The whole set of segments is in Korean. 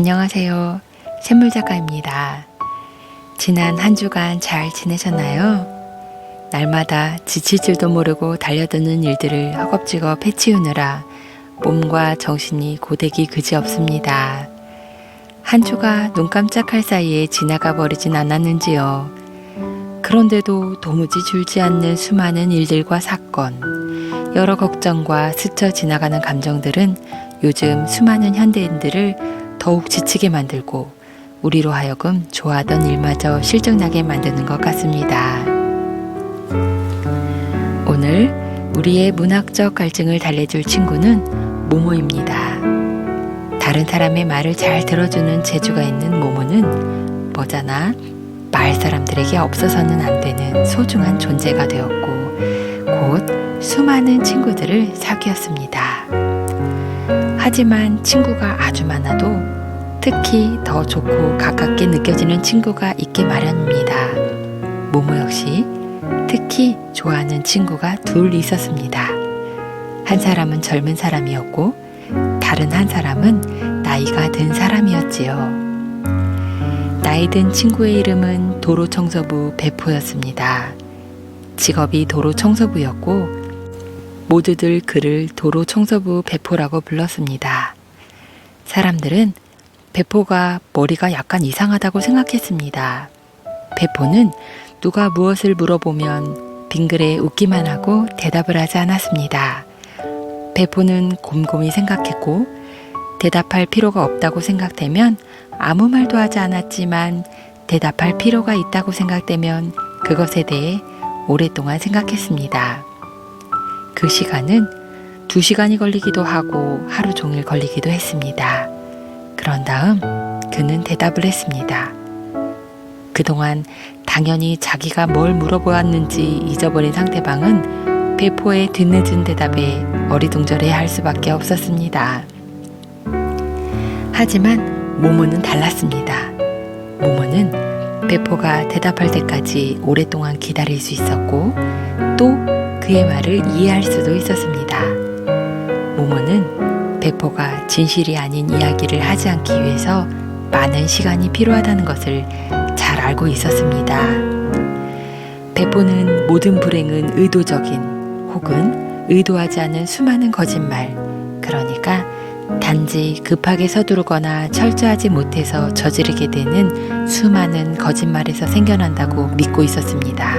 안녕하세요. 샘물작가입니다. 지난 한 주간 잘 지내셨나요? 날마다 지칠 줄도 모르고 달려드는 일들을 허겁지겁 해치우느라 몸과 정신이 고되기 그지 없습니다. 한 주가 눈 깜짝할 사이에 지나가 버리진 않았는지요. 그런데도 도무지 줄지 않는 수많은 일들과 사건, 여러 걱정과 스쳐 지나가는 감정들은 요즘 수많은 현대인들을 더욱 지치게 만들고 우리로 하여금 좋아하던 일마저 실증나게 만드는 것 같습니다. 오늘 우리의 문학적 갈증을 달래줄 친구는 모모입니다. 다른 사람의 말을 잘 들어주는 재주가 있는 모모는 뭐잖아 마을 사람들에게 없어서는 안 되는 소중한 존재가 되었고 곧 수많은 친구들을 사귀었습니다. 하지만 친구가 아주 많아도 특히 더 좋고 가깝게 느껴지는 친구가 있기 마련입니다. 모모 역시 특히 좋아하는 친구가 둘 있었습니다. 한 사람은 젊은 사람이었고 다른 한 사람은 나이가 든 사람이었지요. 나이 든 친구의 이름은 도로청소부 배포였습니다. 직업이 도로청소부였고 모두들 그를 도로 청소부 배포라고 불렀습니다. 사람들은 배포가 머리가 약간 이상하다고 생각했습니다. 배포는 누가 무엇을 물어보면 빙그레 웃기만 하고 대답을 하지 않았습니다. 배포는 곰곰이 생각했고 대답할 필요가 없다고 생각되면 아무 말도 하지 않았지만 대답할 필요가 있다고 생각되면 그것에 대해 오랫동안 생각했습니다. 그 시간은 두 시간이 걸리기도 하고 하루 종일 걸리기도 했습니다. 그런 다음 그는 대답을 했습니다. 그동안 당연히 자기가 뭘 물어보았는지 잊어버린 상대방은 배포의 뒤늦은 대답에 어리둥절해 할 수밖에 없었습니다. 하지만 모모는 달랐습니다. 모모는 배포가 대답할 때까지 오랫동안 기다릴 수 있었고 또 그의 말을 이해할 수도 있었습니다. 모모는 배포가 진실이 아닌 이야기를 하지 않기 위해서 많은 시간이 필요하다는 것을 잘 알고 있었습니다. 배포는 모든 불행은 의도적인 혹은 의도하지 않은 수많은 거짓말, 그러니까 단지 급하게 서두르거나 철저하지 못해서 저지르게 되는 수많은 거짓말에서 생겨난다고 믿고 있었습니다.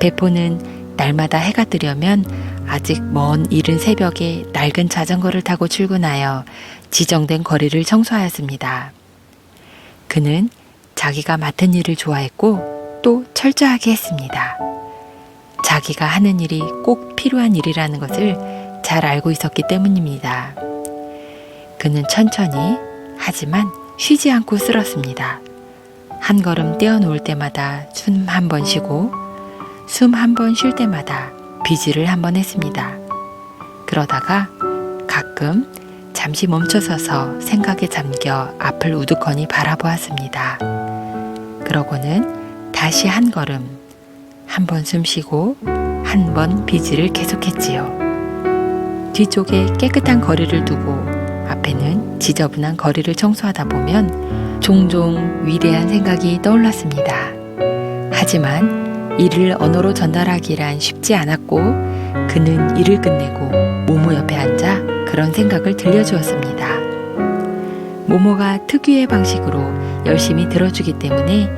배포는 날마다 해가 뜨려면 아직 먼 이른 새벽에 낡은 자전거를 타고 출근하여 지정된 거리를 청소하였습니다. 그는 자기가 맡은 일을 좋아했고 또 철저하게 했습니다. 자기가 하는 일이 꼭 필요한 일이라는 것을 잘 알고 있었기 때문입니다. 그는 천천히 하지만 쉬지 않고 쓸었습니다. 한 걸음 떼어놓을 때마다 숨 한 번 쉬고 숨 한 번 쉴 때마다 비지를 한 번 했습니다. 그러다가 가끔 잠시 멈춰서서 생각에 잠겨 앞을 우두커니 바라보았습니다. 그러고는 다시 한 걸음, 한 번 숨 쉬고 한 번 비지를 계속했지요. 뒤쪽에 깨끗한 거리를 두고 앞에는 지저분한 거리를 청소하다 보면 종종 위대한 생각이 떠올랐습니다. 하지만 이를 언어로 전달하기란 쉽지 않았고 그는 일을 끝내고 모모 옆에 앉아 그런 생각을 들려주었습니다. 모모가 특유의 방식으로 열심히 들어주기 때문에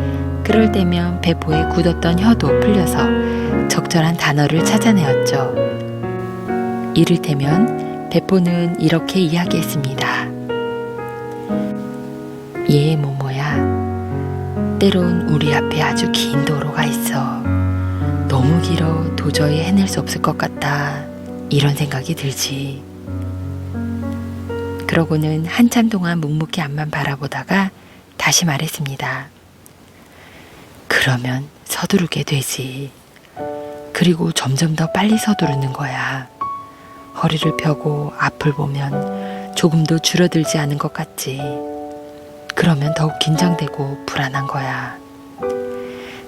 그럴 때면 배포에 굳었던 혀도 풀려서 적절한 단어를 찾아내었죠. 이를테면 배포는 이렇게 이야기했습니다. 예, 모모야. 때론 우리 앞에 아주 긴 도로가 있어. 너무 길어 도저히 해낼 수 없을 것 같다. 이런 생각이 들지. 그러고는 한참 동안 묵묵히 앞만 바라보다가 다시 말했습니다. 그러면 서두르게 되지. 그리고 점점 더 빨리 서두르는 거야. 허리를 펴고 앞을 보면 조금도 줄어들지 않은 것 같지. 그러면 더욱 긴장되고 불안한 거야.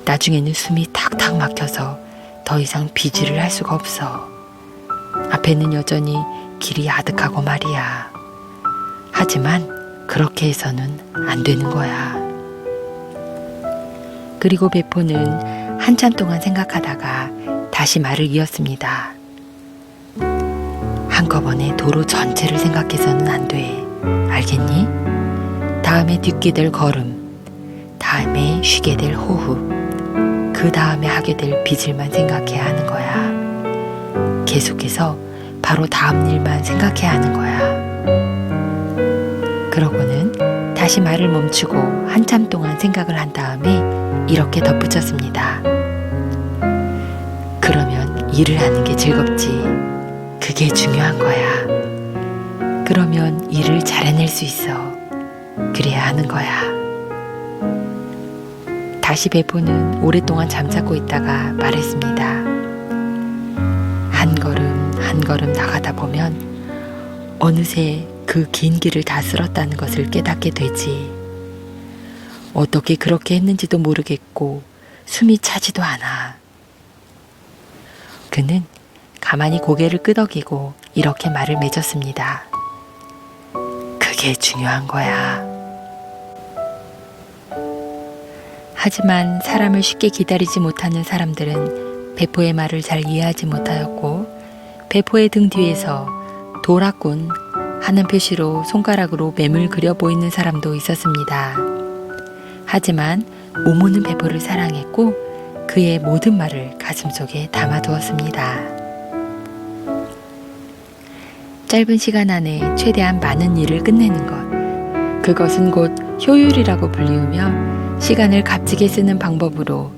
나중에는 숨이 탁탁 막혀서 더 이상 비지를 할 수가 없어. 앞에는 여전히 길이 아득하고 말이야. 하지만 그렇게 해서는 안 되는 거야. 그리고 배포는 한참 동안 생각하다가 다시 말을 이었습니다. 한꺼번에 도로 전체를 생각해서는 안 돼. 알겠니? 다음에 딛게 될 걸음, 다음에 쉬게 될 호흡, 그 다음에 하게 될 빚을만 생각해야 하는 거야. 계속해서 바로 다음 일만 생각해야 하는 거야. 그러고는 다시 말을 멈추고 한참 동안 생각을 한 다음에 이렇게 덧붙였습니다. 그러면 일을 하는 게 즐겁지. 그게 중요한 거야. 그러면 일을 잘해낼 수 있어. 그래야 하는 거야. 다시 배포는 오랫동안 잠자고 있다가 말했습니다. 한 걸음 한 걸음 나가다 보면 어느새 그 긴 길을 다 쓸었다는 것을 깨닫게 되지. 어떻게 그렇게 했는지도 모르겠고 숨이 차지도 않아. 그는 가만히 고개를 끄덕이고 이렇게 말을 맺었습니다. 그게 중요한 거야. 하지만 사람을 쉽게 기다리지 못하는 사람들은 배포의 말을 잘 이해하지 못하였고 배포의 등 뒤에서 도라꾼 하는 표시로 손가락으로 뱀을 그려 보이는 사람도 있었습니다. 하지만 모모는 배포를 사랑했고 그의 모든 말을 가슴속에 담아두었습니다. 짧은 시간 안에 최대한 많은 일을 끝내는 것. 그것은 곧 효율이라고 불리우며 시간을 값지게 쓰는 방법으로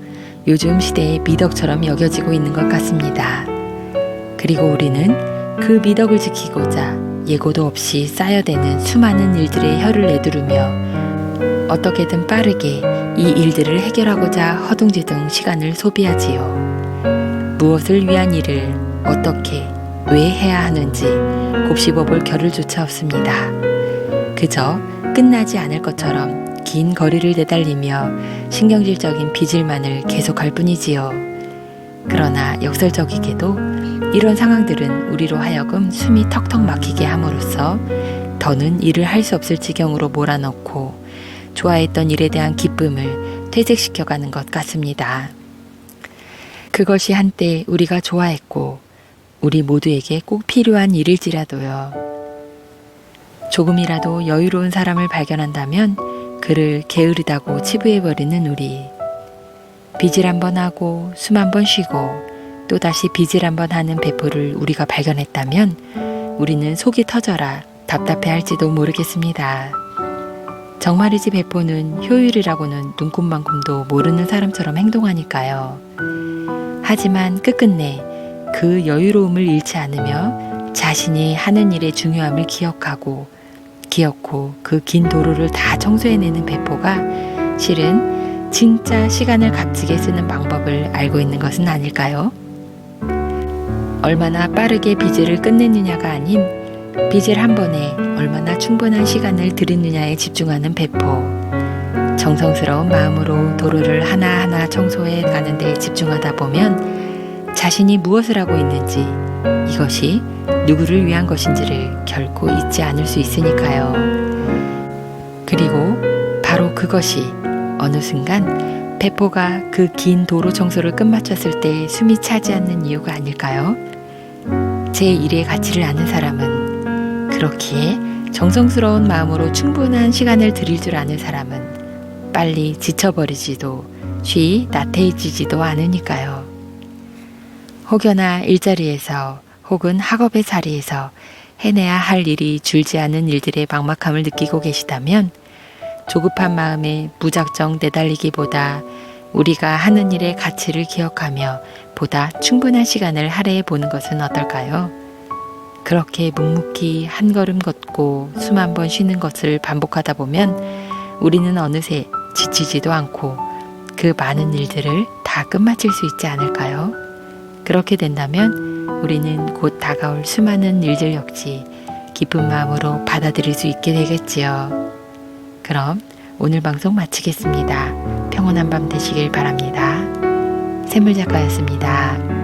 요즘 시대의 미덕처럼 여겨지고 있는 것 같습니다. 그리고 우리는 그 미덕을 지키고자 예고도 없이 쌓여대는 수많은 일들의 혀를 내두르며 어떻게든 빠르게 이 일들을 해결하고자 허둥지둥 시간을 소비하지요. 무엇을 위한 일을 어떻게 왜 해야 하는지 곱씹어볼 겨를조차 없습니다. 그저 끝나지 않을 것처럼 긴 거리를 내달리며 신경질적인 빚을만을 계속할 뿐이지요. 그러나 역설적이게도 이런 상황들은 우리로 하여금 숨이 턱턱 막히게 함으로써 더는 일을 할 수 없을 지경으로 몰아넣고 좋아했던 일에 대한 기쁨을 퇴색시켜가는 것 같습니다. 그것이 한때 우리가 좋아했고 우리 모두에게 꼭 필요한 일일지라도요. 조금이라도 여유로운 사람을 발견한다면 그를 게으르다고 치부해버리는 우리. 빚을 한번 하고 숨 한 번 쉬고 또다시 빚을 한번 하는 배포를 우리가 발견했다면 우리는 속이 터져라 답답해 할지도 모르겠습니다. 정말이지 배포는 효율이라고는 눈꼽만큼도 모르는 사람처럼 행동하니까요. 하지만 끝끝내 그 여유로움을 잃지 않으며 자신이 하는 일의 중요함을 기억하고 기억고 그긴 도로를 다 청소해내는 배포가 실은 진짜 시간을 값지게 쓰는 방법을 알고 있는 것은 아닐까요? 얼마나 빠르게 빚을 끝내느냐가 아닌 빚을 한 번에 얼마나 충분한 시간을 들이느냐에 집중하는 배포. 정성스러운 마음으로 도로를 하나하나 청소해 가는 데 집중하다 보면 자신이 무엇을 하고 있는지 이것이 누구를 위한 것인지를 결코 잊지 않을 수 있으니까요. 그리고 바로 그것이 어느 순간 배포가 그 긴 도로 청소를 끝마쳤을 때 숨이 차지 않는 이유가 아닐까요? 제 일의 가치를 아는 사람은 그렇기에 정성스러운 마음으로 충분한 시간을 들일 줄 아는 사람은 빨리 지쳐버리지도 쉬 나태해지지도 않으니까요. 혹여나 일자리에서 혹은 학업의 자리에서 해내야 할 일이 줄지 않은 일들의 막막함을 느끼고 계시다면 조급한 마음에 무작정 내달리기보다 우리가 하는 일의 가치를 기억하며 보다 충분한 시간을 할애해 보는 것은 어떨까요? 그렇게 묵묵히 한 걸음 걷고 숨 한 번 쉬는 것을 반복하다 보면 우리는 어느새 지치지도 않고 그 많은 일들을 다 끝마칠 수 있지 않을까요? 그렇게 된다면 우리는 곧 다가올 수많은 일들 역시 기쁜 마음으로 받아들일 수 있게 되겠지요. 그럼 오늘 방송 마치겠습니다. 평온한 밤 되시길 바랍니다. 샘물 작가였습니다.